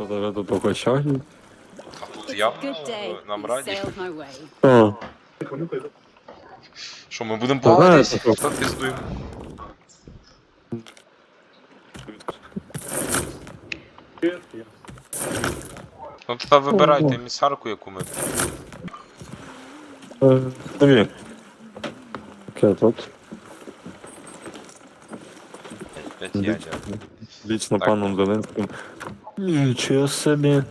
Що даже тут окочаги? А тут е, нам раді. А, Що ми будемо Та плаватись? знаєте, Та піздуємо. Ну тоді вибирайте місарку, яку ми. е, Дві. Таке тут. П'ять Дві. ядер. Лично Так. паном Зеленським. Нічого собі.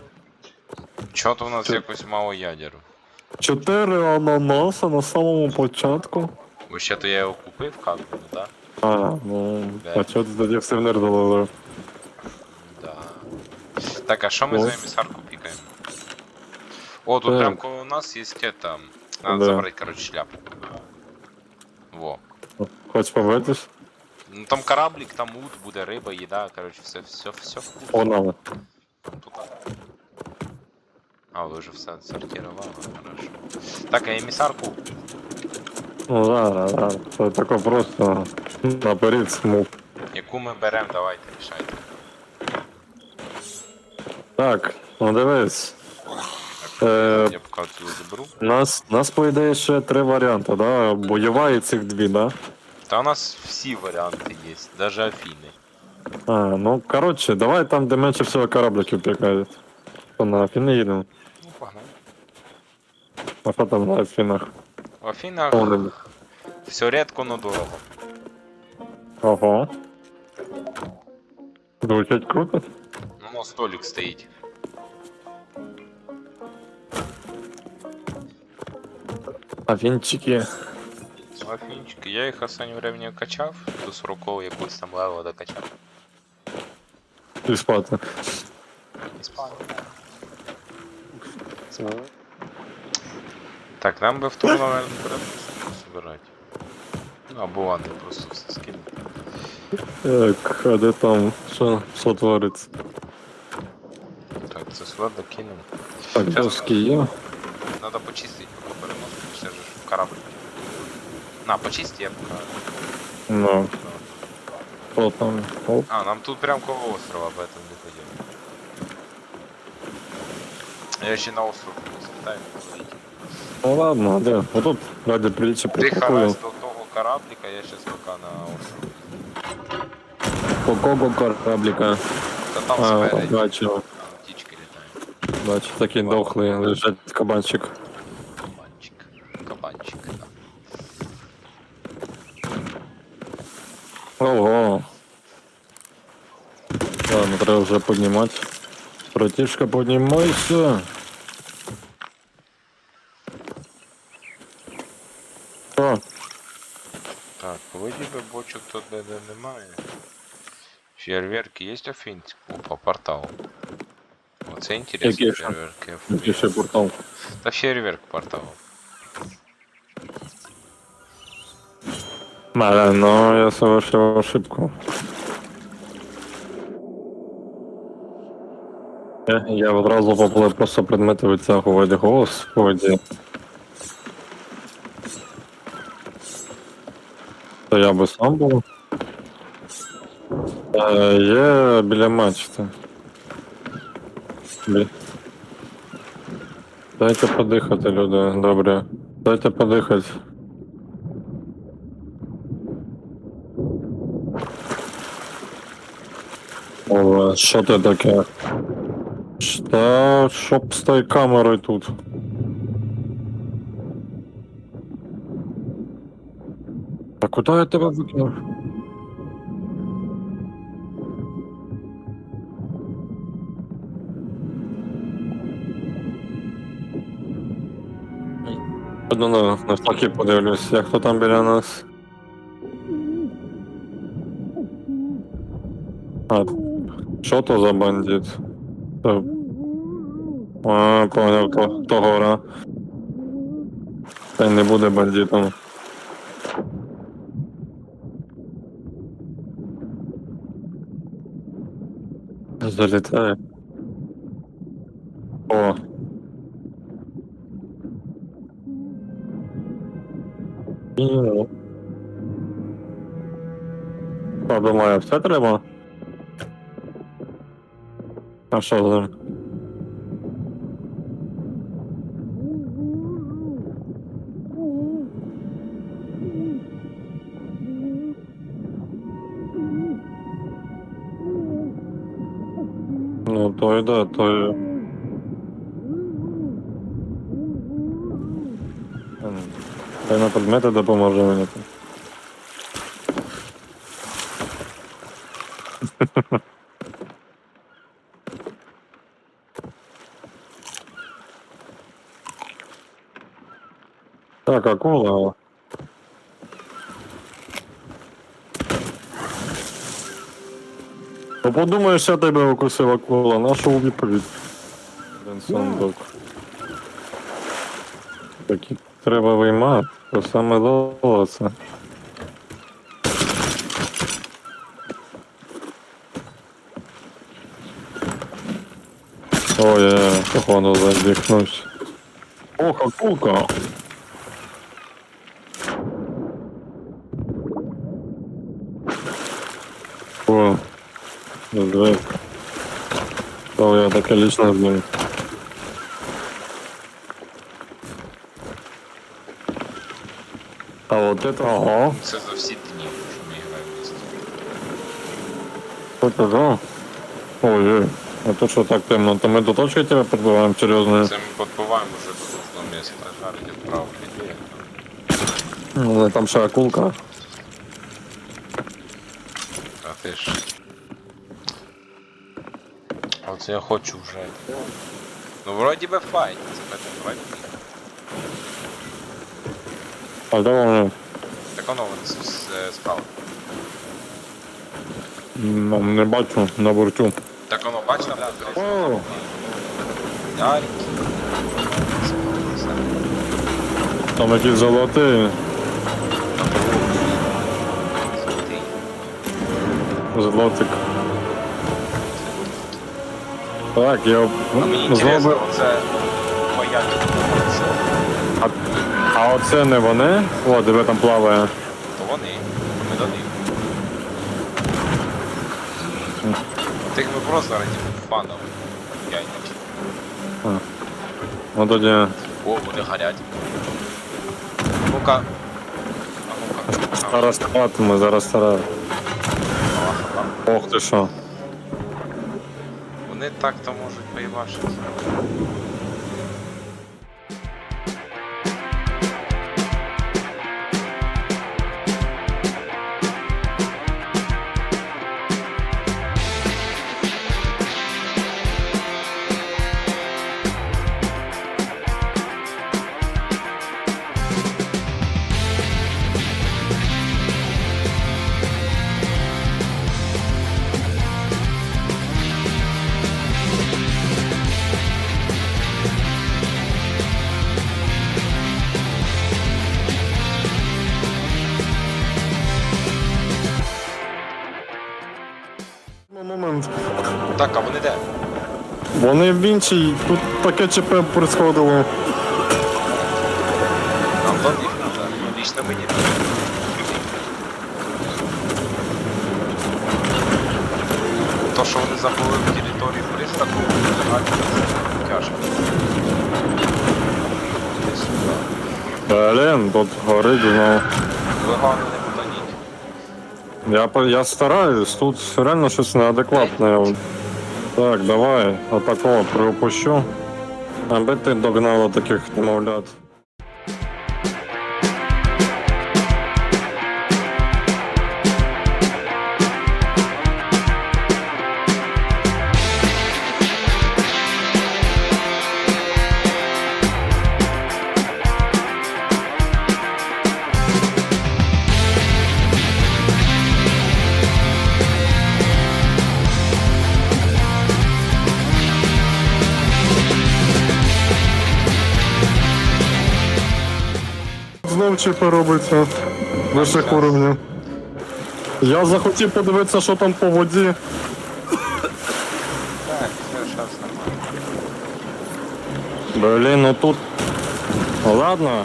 Чого то в нас Чо- якось мало ядер? Чотири ананаса на самому початку. Бо ще то я його купив, как би, ну да? А, ну, а чого ти тоді в сувенир заложив? Да. Так, а що ми О. за місарку пікаємо? О, тут Так. прям коло нас є это. Надо Да. забрати, короче, шляпу. Во. Хочеш побитись? Ну там кораблик, там ут, буде риба, їда, короче, все, все, все вкусно. Погнали. А, ви вже все сортировали, хорошо. Так, а емісарку? Ну да, да, да. Це тако просто наперед смуг. Яку ми беремо, давайте рішайте. Так, ну дивись. Е, Я поки цю заберу. нас, нас по ідеї ще три варіанти, да? Бойова і цих дві, да? Та у нас всі варіанти є, даже Афіни. А, ну коротше, давай там, де менше всього корабликів пікають. То на Афіни їдемо. Ну, погнали. А що там на Афінах? В Афінах Повним. все рідко, но дорого. Ого. Звучить круто. Ну, ну, столик стоїть. Афінчики. Афінчики, я їх останнє времени качав, до 40 якось там левела докачав. І спати. Іспанія. Так, нам би в ту, наверное, собирати. Ну, або ладно, просто все скинути. Так, а де там? Що, що твориться? Так, це сюди докинемо. Так, доски є. Надо почистить, поки переносити, все ж в корабль. На, почисти, я пока. Ну, що там? Оп. А, нам тут прям коло острова, поэтому не ходил. Я ще на остров не слетаю. Ну ладно, а де? Отут ради приліччя Ти припаркую. харась до того кораблика, я сейчас пока на остров. По кого корабліка? Та там А, спереді, бачу, там птички літають. бачу, такий дохлий лежить кабанчик. Кабанчик. Ого. Ладно, треба вже піднімати. Братішка, піднімайся. Що? Так, вроді би бочок тут де, де немає. Фейерверки є афінці? Опа, портал. Оце інтересно, Які ще? фейерверки. Який ще портал? Та фейерверк портал. Маля, ну я совершил ошибку. Я, одразу поплив просто предмети витягувати, господи. То я би сам був. Е, є біля мачти. Бі... Дайте подихати, люди, добре. Дайте подихати. О, що це таке? Та щоб з тою камерою тут. А куди я тебе викинув? Ну, ну, навпаки подивлюсь, як хто там біля нас. А, що то за бандит? То... А, поняв, то, то гора. Та не буде бандитом. Залітає. О. Ну. Що, думаю, все треба? А що з ним? Ну, то йде, то й. Ем, Та й на предмети допоможе мені. тут. Так, акула. Ну подумаєш, я тебе укусив акула, нашу відповідь. Один сундук. Такі треба виймати, то саме золоце. Ой, я походу задихнусь. Ох, акулка! О, давай. О, я таке лично знаю. А вот это, ага, Це за всі дні, що ми граємо місто. вот это, ой, а то что так темно, то мы до точки тебя подбиваем серьезно. Це ми підбиваємо вже до нужного міста, жарить відправ людей. Ну, там ще акулка. А ти ж. Оце я хочу вже. Ну вроді би файт, це мене. А де вони? Так воно вон з- з- е, справа. М, Не бачу на борту. Так воно бачиш там? О, Ярик. там якісь золоті. Злотик. Так, я А мені інтересно, зробив. це моя що? А, а оце не вони? О, диви там плаває. То вони, ми до них. Тих ми просто раді фаном. Я не Ну тоді. О, вони горять. Ну-ка. А ну-ка. Зараз старатиму, зараз стараю. Ох ти що. Вони так-то можуть поїбашити. Вони в іншій, тут таке ЧП происходило. Нам до надо. Лично мені. То, що вони забули в території приставку, лягати тяжко. Блін, тут горить знову. Ви головне не потоніть. Я, по- я стараюсь, тут реально щось неадекватне. Так, давай, отакого пропущу. Аби ти догнала таких немовлят. чіпи робиться вищих уровнів. Я захотів подивитися, що там по воді. Так. Блін, ну тут. Ладно.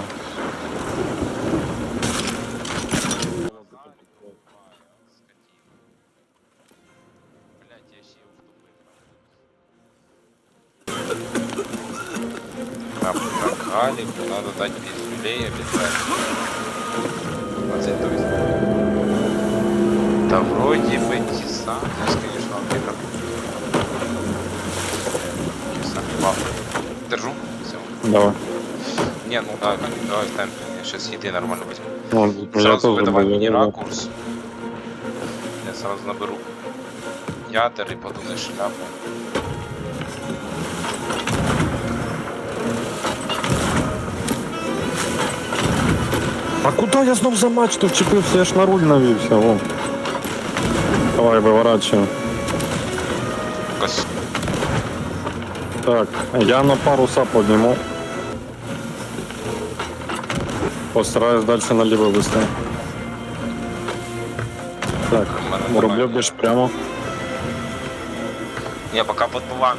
Надо дать пить. Да вроде бы Тисан, здесь, конечно, он где-то. Тисан, ладно. Держу. Все. Давай. Не, ну да, давай ставим. Я сейчас еды нормально возьму. Ну, Сразу выдавай мне ракурс. Я сразу наберу ядер и подумай шляпу. А куди я знов за мачту вчепився? Я ж на руль навівся, о. Давай, виворачую. Кос- Так, я на паруса подниму. Постараюсь дальше наліво вести. Так, нормально. більш прямо. Не, пока подбываем.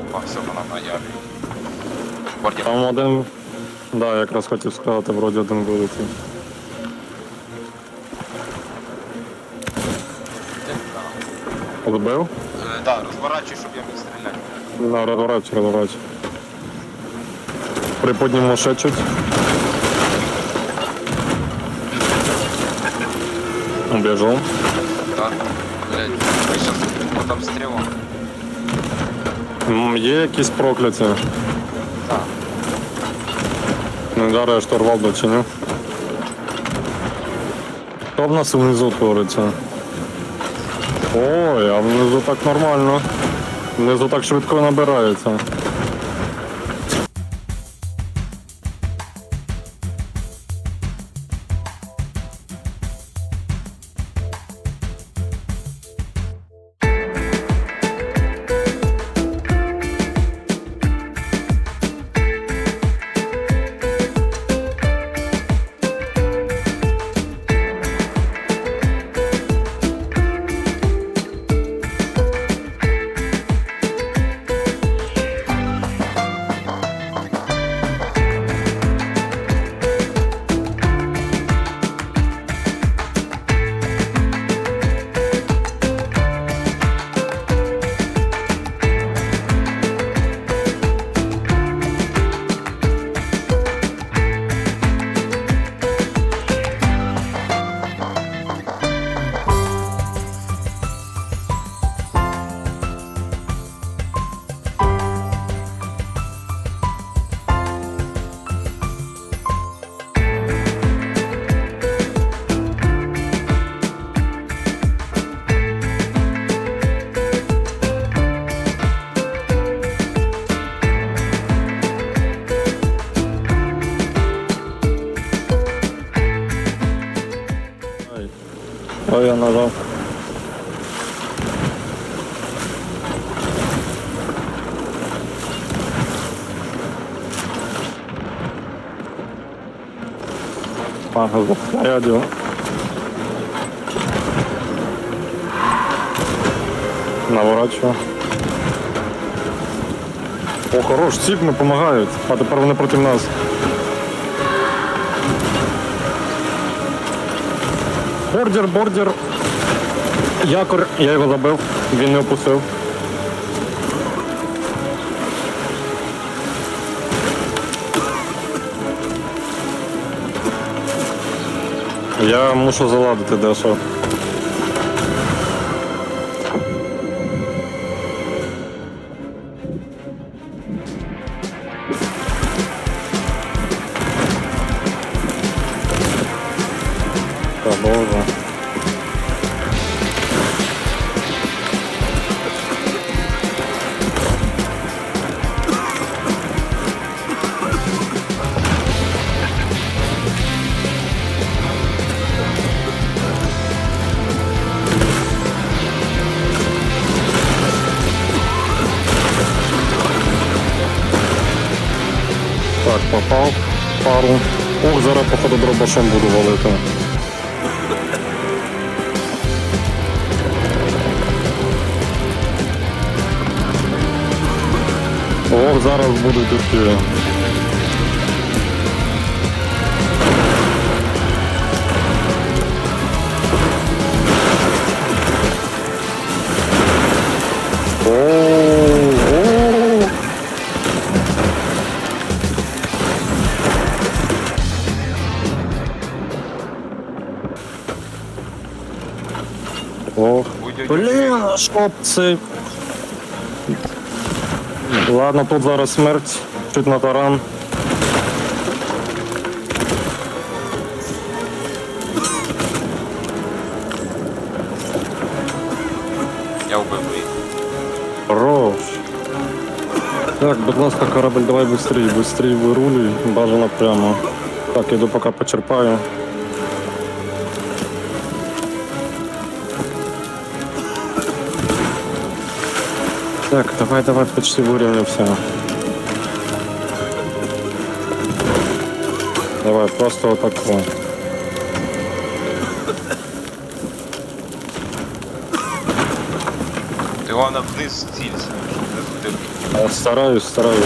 Опа, все, вона на яві. Там один. Да, якраз хотів сказати, вроді один вилетів. Збив? Е, Да, розворачуй, щоб я міг стріляти. Да, розворачу, розворачу. Приподніму ще чуть. Біжу. Да. Блядь, ми щас по там стрілом. М, Є якісь прокляття? Так. Зараз я штурвал дочиню. Що в нас внизу твориться? Ой, а внизу так нормально. Внизу так швидко набирається. Я нажав. Ага, зарядил. Наворачую. О, хорош, ціпми допомагають, а тепер вони проти нас. Бордер, бордер. Якор, я його забив, він не опустив. Я мушу заладити дещо. Так, попав пару. Ох, зараз походу дробашом буду валити. Ох, зараз будуть такі. О, Це. Ладно, тут зараз смерть, чуть на таран. Я вбив їх. Хорош. Так, будь ласка, корабль, давай быстрей, быстрей вирулюй, бажано прямо. Так, іду поки почерпаю. Так, давай, давай, почти вирівнявся. Давай, просто отако. Ти головне вниз цілься, щоб не. Я стараюсь, стараюсь.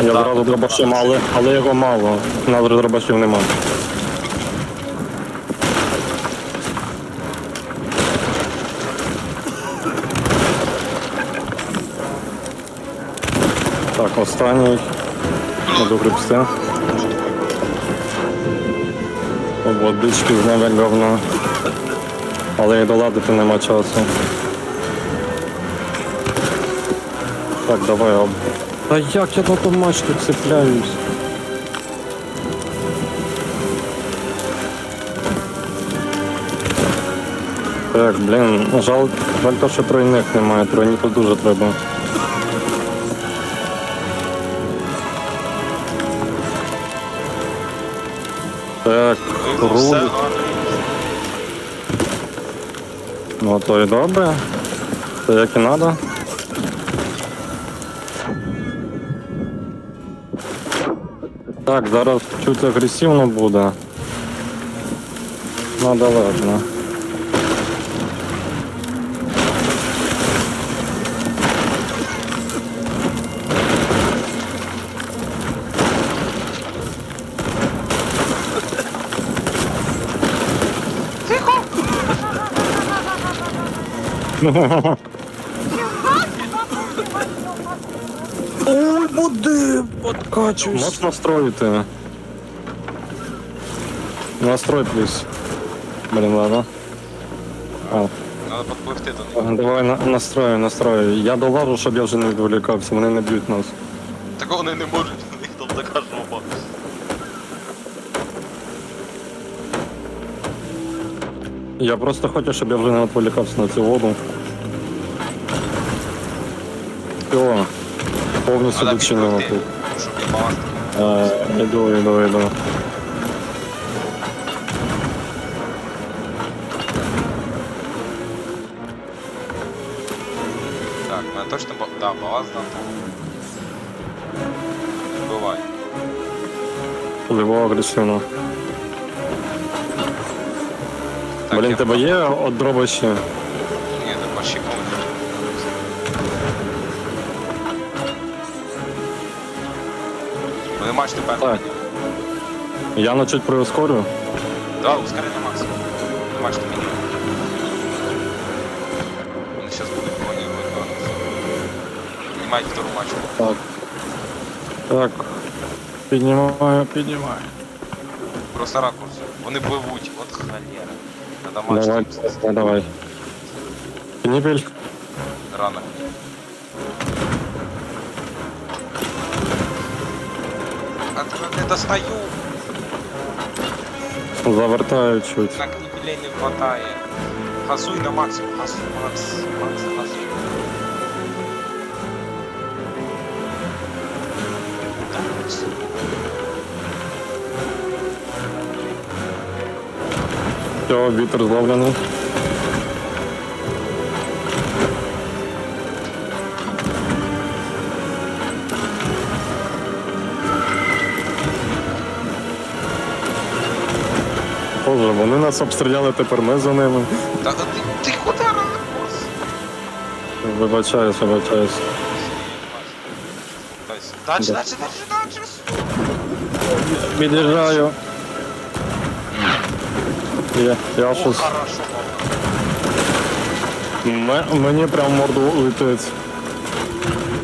Я так, зразу дробашим, але, але його мало. У нас дробашів нема. Останній. Буду грибсти. Водички з як говно. Але і доладити нема часу. Так, давай об. Та як я на ту мачту цепляюсь? Так, блін, жаль, жаль то, що тройних немає, тройні тут дуже треба. Так, Ну, руль. Ну то і добре. Це як і треба. Так, зараз чуть агресивно буде. Ну да ладно. Ой, води, подкачуюсь. Можеш настроїти. Настрой, плюс. Блін, ладно. А, Надо підпливти до них. давай на, настрою, настрою. Я долажу, щоб я вже не відволікався, вони не б'ють нас. Такого вони не можуть, Я просто хочу, щоб я вже не відволікався на цю воду. Все, повністю Надо відчинено підпливти, тут. щоб не баланс. Е, Іду, іду, іду. Так, мене точно ба- да, баланс дав. Бувай. Пливо агресивно. Так, Блін, я- тебе є от дробаші? Ні, не пощикнув. Вони маєш тепер. Так. Я на чуть прискорю. Да, ускорення максимум. Не маєш ти мінімум. Вони зараз будуть коні виконувати. Піднімайте втору мачку. Так. Так. Піднімаю, піднімаю. Просто ракурс. Вони пливуть. От холєра. Надо мачку. Давай, давай, давай. Пеніпель. Рано. А тебе не достаю. Завертаю чуть. На кніпілей не хватає. Газуй на максимум. Газуй, Макс. Макс, Все, вітер зловлений. Боже, вони нас обстріляли, тепер ми за ними. Та ти, ти куди ракурс? Вибачаюсь, вибачаюсь. Дальше, дальше, дальше, дальше. Від'їжджаю. Я, я О, щось. Ме- Мені прям в морду летить.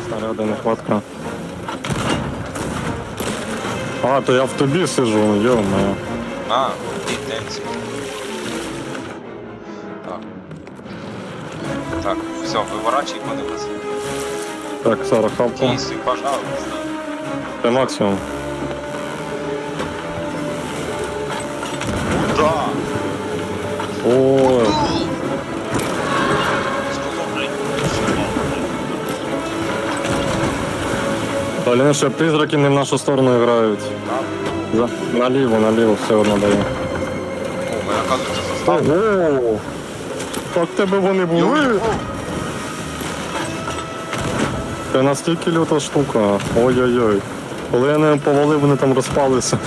Снаряди нехватка. А, то я в тобі сижу, йо-моє. Ти денці. Так. Так, все, виворачуй подивись. Так, зараз хапку. Кейси, пожалуйста. Це максимум. О, блін, ще призраки не в нашу сторону грають. За... Наліво, наліво, все одно дає. О, ми, оказується, застав. Ого! Так тебе вони були? Це настільки люта штука. Ой-ой-ой. Коли я не повалив, вони там розпалися.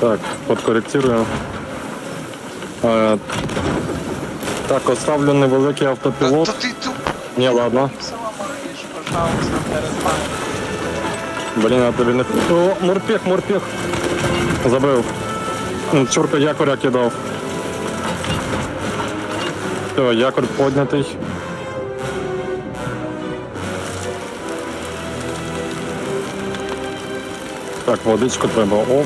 Так, подкоректирую. Е, так, оставлю невеликий автопілот. тут Ні, ладно. все ламаєш, пожалуйста, перестань. Блін, я тобі не. О, морпіх, морпіх. Забив. М, Чурка якоря кидав. Все, якорь поднятий. Так, водичку треба. О.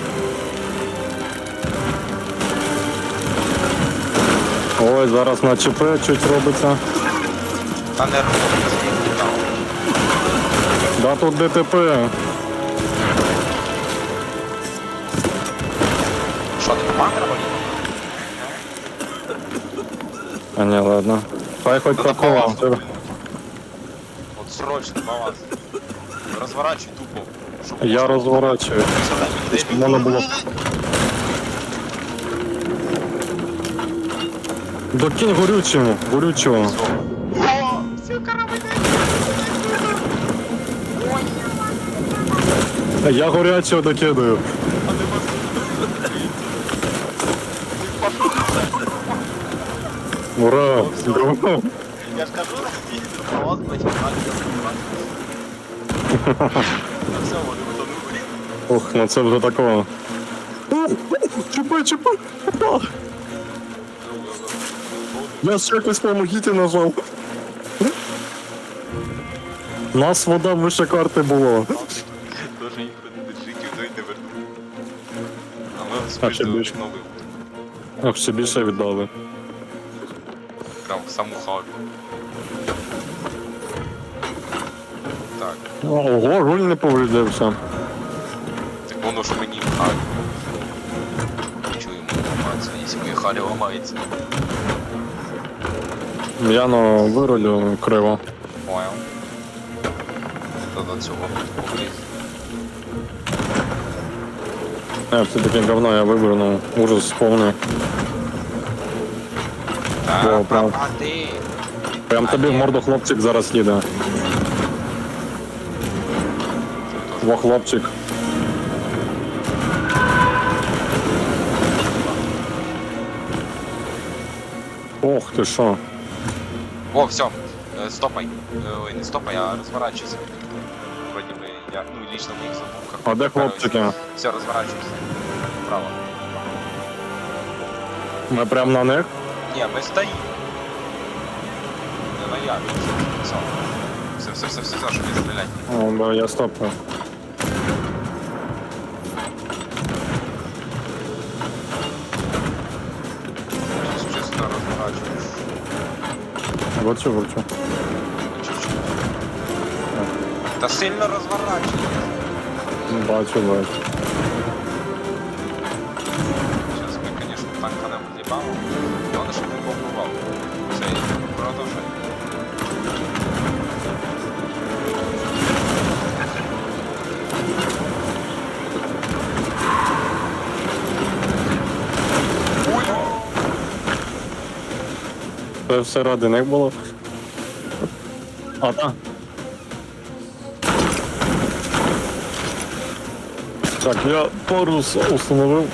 Ой, зараз на ЧП чуть робиться. Та не робиться. Да тут ДТП. Що, ти боліла? А не, ладно. Хай хоть такого. баланс. От срочно баланс. Розворачуй тупо. Я можна було- розворачую. Докинь горючому, горючого. О, все, корабль. Я горячого докидаю. Ура! Я ж кажу, починає. Все, вони потонули. Ух, ну це вже такого. Чіпай, чіпай! Ще якось помогіть нажав. Нас вода вище карти було. Тоже їх життів той не вернув. А ми А, спиш ще до більше. нових. Ох, ще більше віддали. Прям в саму хаву. Так, Ого, руль не повредився. так воно ж мені в хаві. Чуємо інформацію, якщо моя халі ламається. Я на вирулю криво. Понял. Це до цього поблизу. Е, все-таки говно я вивернув. Ужас повний. О, прям. а ти? Прям тобі в морду хлопчик зараз їде. Во хлопчик. Ох ти що. О, все, стопай. Е, Ой, не стопай, а розворачуйся. Вроде бы я, ну, лично в забув, как А де хлопчики? Все, розворачуйся. Право. Ми прям на них? Не, ми стоїмо. Не на я. Все. Все, все, все, все, все, щоб не стріляти. О, да, я стопаю. Сейчас, сейчас сюди ворчу. Чуть-чуть. Та сильно розворачуєш. Бачу, бачу. Сейчас ми, конечно, танканемо з'їбало. Главное, щоб не побував. Все, Це все ради них було. А, так. Так, я парус установив.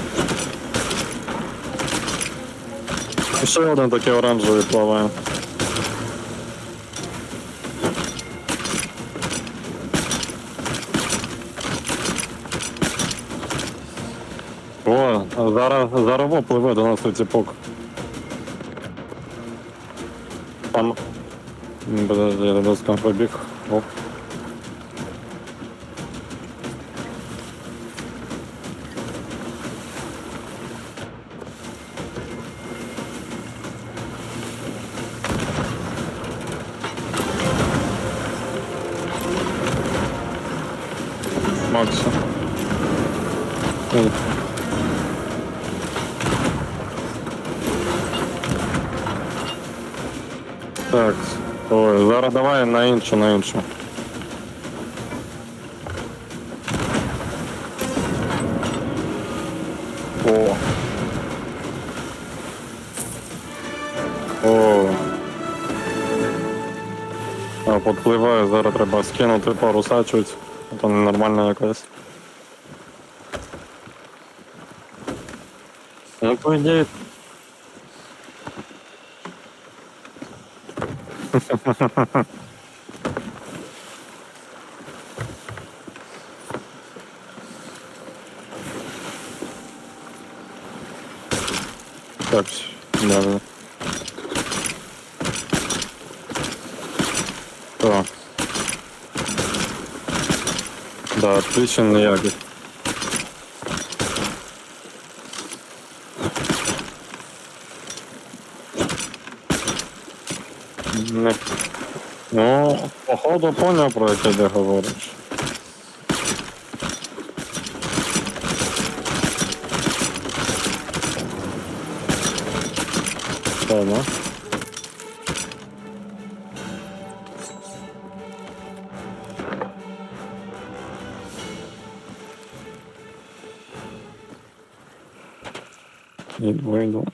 Ще один такий оранжевий плаває. О, зараз, зараз пливе до нас цепок. М, Подожди, я побіг. Оп. Іншу, на іншу. О. О. А, подпливає, зараз треба скинути пару сачуть. А то ненормально якось. Ну, по ідеї. Так, да, да. Так. Да, отлично. Не. Ну, походу поняв, про яке ти говориш. Так, да? І вийду.